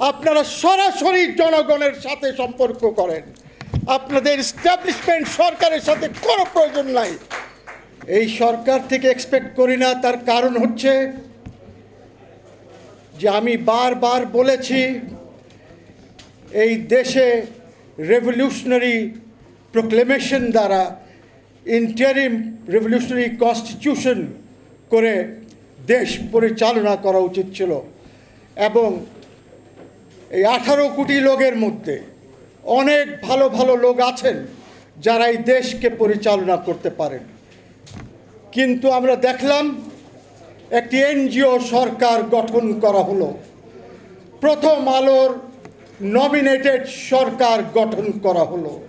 আপনারা সরাসরি জনগণের সাথে সম্পর্ক করেন। আপনাদের স্ট্যাবলিশমেন্ট সরকারের সাথে কোনো প্রয়োজন নাই। এই সরকার থেকে এক্সপেক্ট করি না, তার কারণ হচ্ছে যে আমি বারবার বলেছি, এই দেশে রেভলিউশনারি প্রোক্লেমেশন দ্বারা ইন্টারিম রেভলিউশনারি কনস্টিটিউশন করে দেশ পরিচালনা করা উচিত ছিল। এবং এই আঠারো কোটি লোকের মধ্যে অনেক ভালো ভালো লোক আছেন যারা এই দেশকে পরিচালনা করতে পারেন। কিন্তু আমরা দেখলাম একটি এনজিও সরকার গঠন করা হলো। প্রথম আলোর নমিনেটেড সরকার গঠন করা হলো।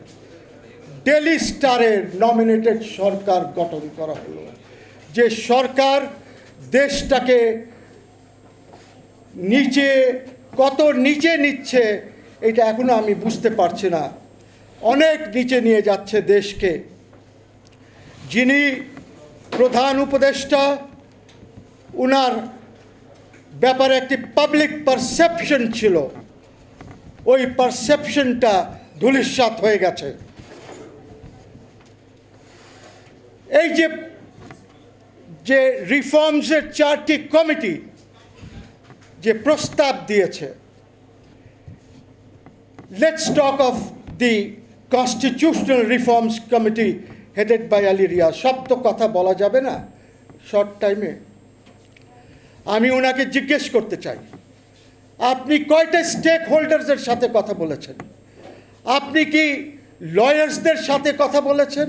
ডেলি স্টারের নমিনেটেড সরকার গঠন করা হলো। যে সরকার দেশটাকে নিচে কত নিচে নিচ্ছে, এটা এখনও আমি বুঝতে পারছি না। অনেক নিচে নিয়ে যাচ্ছে দেশকে। যিনি প্রধান উপদেষ্টা, উনার ব্যাপারে একটি পাবলিক পারসেপশন ছিল। ওই পারসেপশনটা ধুলিস্বাত হয়ে গেছে। এই যে যে রিফর্মসের চারটি কমিটি যে প্রস্তাব দিয়েছে। Let's talk of the constitutional reforms committee headed by Ali Riaz সব তো কথা বলা যাবে না শর্ট টাইমে আমি ওনাকে জিজ্ঞেস করতে চাই, আপনি কয়টা স্টেক হোল্ডার্সের সাথে কথা বলেছেন? আপনি কি লয়ার্সদের সাথে কথা বলেছেন?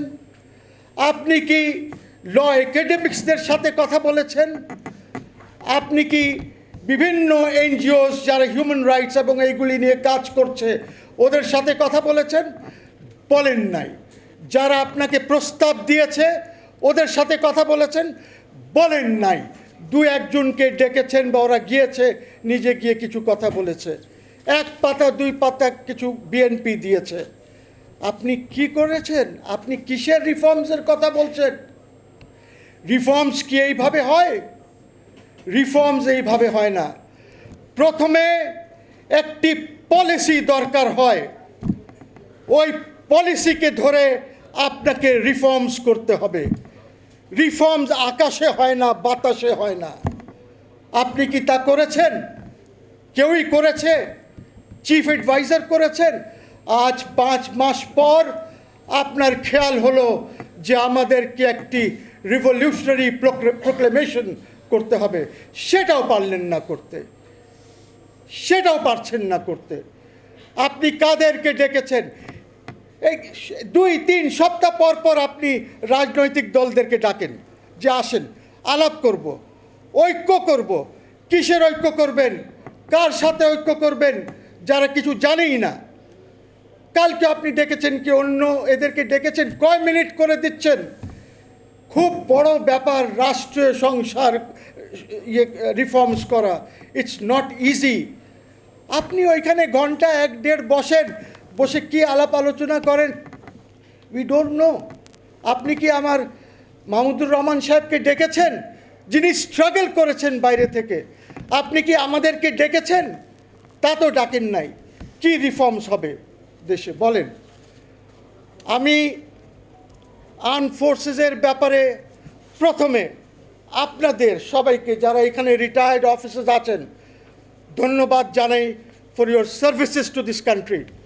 আপনি কি ল একাডেমিক্সদের সাথে কথা বলেছেন? আপনি কি বিভিন্ন এনজিওস যারা হিউম্যান রাইটস এবং এইগুলি নিয়ে কাজ করছে, ওদের সাথে কথা বলেছেন, বলেন নাই। যারা আপনাকে প্রস্তাব দিয়েছে, ওদের সাথে কথা বলেছেন, বলেন নাই। দু একজনকে ডেকেছেন বা ওরা গিয়েছে, নিজে গিয়ে কিছু কথা বলেছে। এক পাতা, দুই পাতা কিছু বিএনপি দিয়েছে। আপনি কি করেছেন? আপনি কিসের রিফর্মসের কথা বলছেন? রিফর্মস কি এইভাবে হয়? রিফর্মস এইভাবে হয় না। প্রথমে একটি পলিসি দরকার হয়। ওই পলিসিকে ধরে আপনাকে রিফর্মস করতে হবে। রিফর্মস আকাশে হয় না, বাতাসে হয় না। আপনি কি তা করেছেন? কেউই করেছে? চিফ অ্যাডভাইজার করেছেন? আজ পাঁচ মাস পর আপনার খেয়াল হলো যে আমাদেরকে একটি রিভলিউশনারি প্রোক্লেমেশন করতে হবে, সেটাও পারলেন না করতে। সেটাও পারছেন না করতে। আপনি কাদেরকে ডেকেছেন? এই দুই, তিন সপ্তাহ পর পর আপনি রাজনৈতিক দলদেরকে ডাকেন, যে আসেন, আলাপ করব, ঐক্য করব। কিসের ঐক্য করবেন? কার সাথে ঐক্য করবেন? যারা কিছু জানেই না। কালকে আপনি ডেকেছেন কি অন্য এদেরকে ডেকেছেন? কয় মিনিট করে দিচ্ছেন? খুব বড় ব্যাপার রাষ্ট্রীয় সংসার ইয়ে রিফর্মস করা। ইটস নট ইজি আপনি ওইখানে ঘণ্টা এক, দেড় বসেন, বসে কি আলাপ আলোচনা করেন? উই ডোন্ট নো আপনি কি আমার মাহমুদুর রহমান সাহেবকে ডেকেছেন? যিনি স্ট্রাগল করেছেন বাইরে থেকে। আপনি কি আমাদেরকে ডেকেছেন? তা তো ডাকেন নাই। কি রিফর্মস হবে দেশে? বলেন। আমি আর্ম ফোর্সেসের ব্যাপারে প্রথমে আপনাদের সবাইকে যারা এখানে রিটায়ার্ড অফিসার্স আছেন, ধন্যবাদ জানাই for your services to this country